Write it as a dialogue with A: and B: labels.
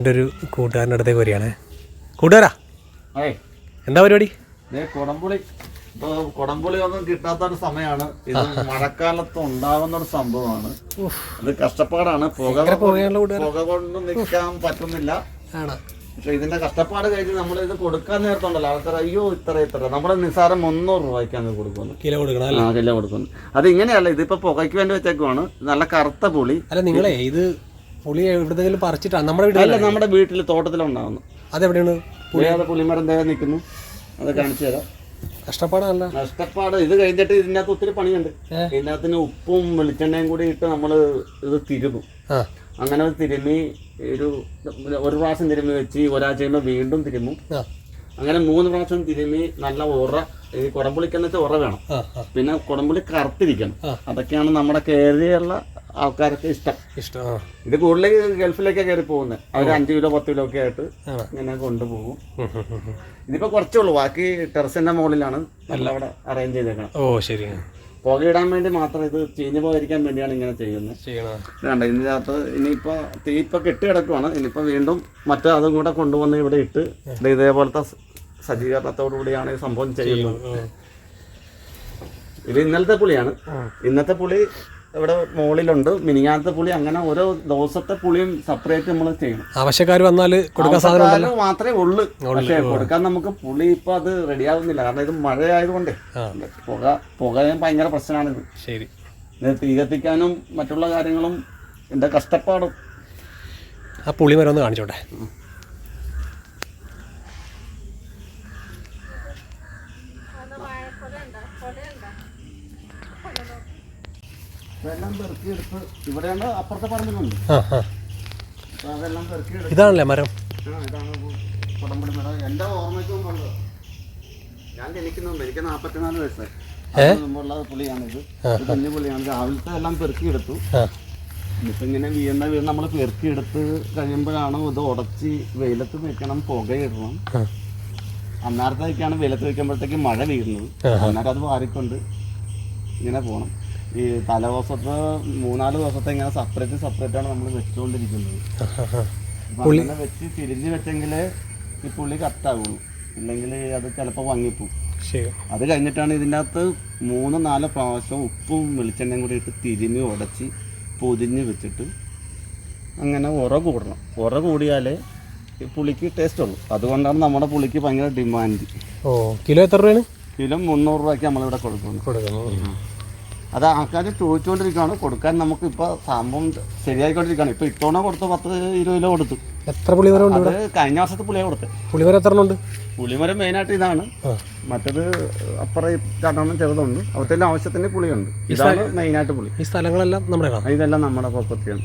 A: എന്റെ ഒരു കൂട്ടുകാരന്റെ അടുത്തേക്ക് വരികയാണ്. കൂട്ടുകാരാ? എന്താ പരിപാടി?
B: കൊടംപുളി. കൊടംപുളി ഒന്നും കിട്ടാത്ത ഒരു സമയമാണ്. ഇത് മഴക്കാലത്ത് ഉണ്ടാവുന്ന ഒരു സംഭവമാണ് ഇത് കഷ്ടപ്പാടാണ്. പുക പുക കൊണ്ട് നിൽക്കാൻ പറ്റുന്നില്ല. പക്ഷെ ഇതിന്റെ കഷ്ടപ്പാട് കഴിഞ്ഞ് നമ്മൾ ഇത് കൊടുക്കാൻ നേരത്തുണ്ടല്ലോ. ആൾക്കാർ അയ്യോ ഇത്ര ഇത്ര. നമ്മുടെ നിസ്സാരം മുന്നൂറ് രൂപയ്ക്കാണ് കൊടുക്കുന്നത്.
A: കിലോ കൊടുക്കണം
B: കിലോ കൊടുക്കുന്നു അത് ഇങ്ങനെയല്ല ഇതിപ്പോ പുകയ്ക്ക് വേണ്ടി വെച്ചേക്കുവാണ്. നല്ല കറുത്ത പുളി.
A: അല്ല നിങ്ങളെ ഇത് പുളി എവിടെയെങ്കിലും പറിച്ചിട്ടാണ് നമ്മുടെ വീട്ടിൽ
B: അല്ല നമ്മുടെ വീട്ടിൽ തോട്ടത്തിലുണ്ടാവുന്നു.
A: അതെവിടെയാണ്
B: പുളിയാതെ പുളിമരം തേ നിൽക്കുന്നു? അത് കാണിച്ചു തരാം.
A: കഷ്ടപ്പാടല്ല
B: കഷ്ടപ്പാട് ഇത് കഴിഞ്ഞിട്ട് ഇതിനകത്ത് ഒത്തിരി പണിയുണ്ട്? ഇതിനകത്തിന് ഉപ്പും വെളിച്ചെണ്ണയും കൂടി ഇട്ട് നമ്മൾ ഇത് തിരുമും അങ്ങനെ തിരുമി തിരുമ്മി ഒരു ഒരു പ്രാവശ്യം തിരുമ്മി വെച്ച് ഒരാഴ്ച കഴിയുമ്പോൾ വീണ്ടും തിരുമും. അങ്ങനെ മൂന്ന് പ്രാവശ്യം തിരുമി നല്ല ഉറ ഈ കുടംപുളിക്കെന്ന് വെച്ചാൽ ഉറ വേണം. പിന്നെ കുടംപുളി കറുത്തിരിക്കണം. അതൊക്കെയാണ് നമ്മുടെ കേരളീയുള്ള ആൾക്കാർക്ക് ഇഷ്ടം.
A: ഇഷ്ടം
B: ഇത് കൂടുതൽ ഗൾഫിലേക്കാണ് കയറി പോകുന്നത് അവർ അഞ്ച് കിലോ പത്ത് കിലോ ഒക്കെ ആയിട്ട്. ഇങ്ങനെ കൊണ്ടുപോകും. ഇതിപ്പോ കുറച്ചേ ഉള്ളൂ. ബാക്കി ടെറസിന്റെ മുകളിലാണ് നല്ല അവിടെ അറേഞ്ച് ചെയ്തേക്കണം.
A: ഓ ശരി.
B: പുകയിടാൻ വേണ്ടി മാത്രം ഇത് ചീഞ്ഞു പോകാതിരിക്കാൻ വേണ്ടിയാണ് ഇങ്ങനെ ചെയ്യുന്നത് വേണ്ട ഇതിനകത്ത് അകത്ത് ഇനിയിപ്പോൾ തീ ഇപ്പോൾ കെട്ടി കിടക്കുവാണ്. ഇനിയിപ്പോൾ വീണ്ടും മറ്റേ അതും കൂടെ കൊണ്ടുവന്ന് ഇവിടെ ഇട്ട് ഇതേപോലത്തെ സജ്ജീകരണത്തോടു കൂടിയാണ് ഈ സംഭവം ചെയ്യുന്നത്. ഇത് ഇന്നലത്തെ പുളിയാണ്. ഇന്നത്തെ പുളി ഇവിടെ മുകളിലുണ്ട് മിനിങ്ങാനത്തെ പുളി അങ്ങനെ ഓരോ ദിവസത്തെ പുളിയും സെപ്പറേറ്റ് നമ്മൾ ചെയ്യണം.
A: ആവശ്യക്കാർ വന്നാൽ കൊടുക്കാൻ സാധനം
B: മാത്രമേ ഉള്ളൂ. പക്ഷേ കൊടുക്കാൻ നമുക്ക് പുളി ഇപ്പൊ അത് റെഡി ആവുന്നില്ല. കാരണം ഇത് മഴ ആയതുകൊണ്ടേ
A: ആ.
B: പുക പുകയും ഭയങ്കര പ്രശ്നമാണിത്.
A: ശരി.
B: ഇത് തീ കത്തിക്കാനും മറ്റുള്ള കാര്യങ്ങളും എന്റെ കഷ്ടപ്പാടും.
A: ആ പുളി മരം ഒന്ന് കാണിച്ചോട്ടെ.
B: പെറുക്കിയെടുത്ത് ഇവിടെയാണ് അപ്പുറത്തെ പറമ്പിലുണ്ട്.
A: ആ ആ.
B: അപ്പൊ അതെല്ലാം പെറുക്കിയെടുത്ത്
A: ഇതാണല്ലേ മരം?
B: ആ, ഇതാണ് മരം. എന്റെ ഓർമ്മയ്ക്ക് മുമ്പുള്ളത് ഞാൻ ജനിക്കുന്നുണ്ട് എനിക്ക് നാൽപ്പത്തിനാല് വയസ്സായി. അതിന് മുമ്പുള്ള പുളിയാണിത്. ഇത് കുഞ്ഞു പുള്ളിയാണ് രാവിലത്തെ എല്ലാം പെറുക്കിയെടുത്തു
A: ആ.
B: ഇപ്പം ഇങ്ങനെ വീണ വീണ് നമ്മൾ പെറുക്കിയെടുത്ത് കഴിയുമ്പോഴാണ് ഇത് ഉടച്ച് വെയിലത്ത് വെക്കണം പുകയിടണം.
A: ആ.
B: അന്നേരത്തേക്കാണ് വെയിലത്ത് വെക്കുമ്പോഴത്തേക്ക് മഴ വീഴുന്നത്. അന്നേരം അത് വാരിക്കൊണ്ട് ഇങ്ങനെ പോകണം ഈ തലവസത്ത് മൂന്നാൽ ദിവസത്തെ ഇങ്ങനെ സെപ്പറേറ്റ് സെപ്പറേറ്റ് ആണ് നമ്മൾ വെച്ചുകൊണ്ടിരിക്കുന്നത് അങ്ങനെ വെച്ച് തിരിഞ്ഞ് വെച്ചെങ്കിലേ ഈ പുള്ളി കറക്റ്റാകുള്ളൂ ഇല്ലെങ്കിൽ അത് ചിലപ്പോൾ വാങ്ങിപ്പോവും അത് കഴിഞ്ഞിട്ടാണ് ഇതിന്റെ അകത്ത് മൂന്ന് നാല് പ്രാവശ്യം ഉപ്പും വെളിച്ചെണ്ണയും കൂടി ഇട്ട് തിരിഞ്ഞ് ഉടച്ച് പൊതിഞ്ഞ് വെച്ചിട്ട് അങ്ങനെ ഉറ കൂടണം. ഉറ കൂടിയാലേ ഈ പുളിക്ക് ടേസ്റ്റ് ഉള്ളൂ. അതുകൊണ്ടാണ് നമ്മുടെ പുളിക്ക് ഭയങ്കര ഡിമാൻഡ്
A: ഓ കിലോ എത്ര രൂപയാണ്?
B: കിലോ മുന്നൂറ് രൂപയ്ക്ക് നമ്മളിവിടെ കൊടുക്കുന്നു
A: കൊടുക്കുന്നു
B: അത് ആൾക്കാർ ചോദിച്ചുകൊണ്ടിരിക്കുകയാണ് കൊടുക്കാൻ നമുക്ക് ഇപ്പോൾ സംഭവം ശരിയായിക്കൊണ്ടിരിക്കുകയാണ്. ഇപ്പോൾ ഇത്തവണ കൊടുത്ത് പത്ത് ഇരുപത് കിലോ കൊടുത്തു.
A: എത്ര പുളിമരം ഉണ്ട്
B: അത് കഴിഞ്ഞ വർഷത്തെ പുളിയാണ് കൊടുത്തത്
A: പുളിമരം എത്ര ഉണ്ട്?
B: പുളിമരം മെയിനായിട്ട് ഇതാണ്. മറ്റത് അപ്പുറം രണ്ടെണ്ണം ചെറുതുണ്ട്. അവിടുത്തെ ആവശ്യത്തിന് പുളിയുണ്ട്. ഇതാണ് മെയിനായിട്ട് പുളി.
A: ഈ സ്ഥലങ്ങളെല്ലാം നമ്മുടെ
B: ഇതെല്ലാം നമ്മുടെ പ്രോപ്പർട്ടിയാണ്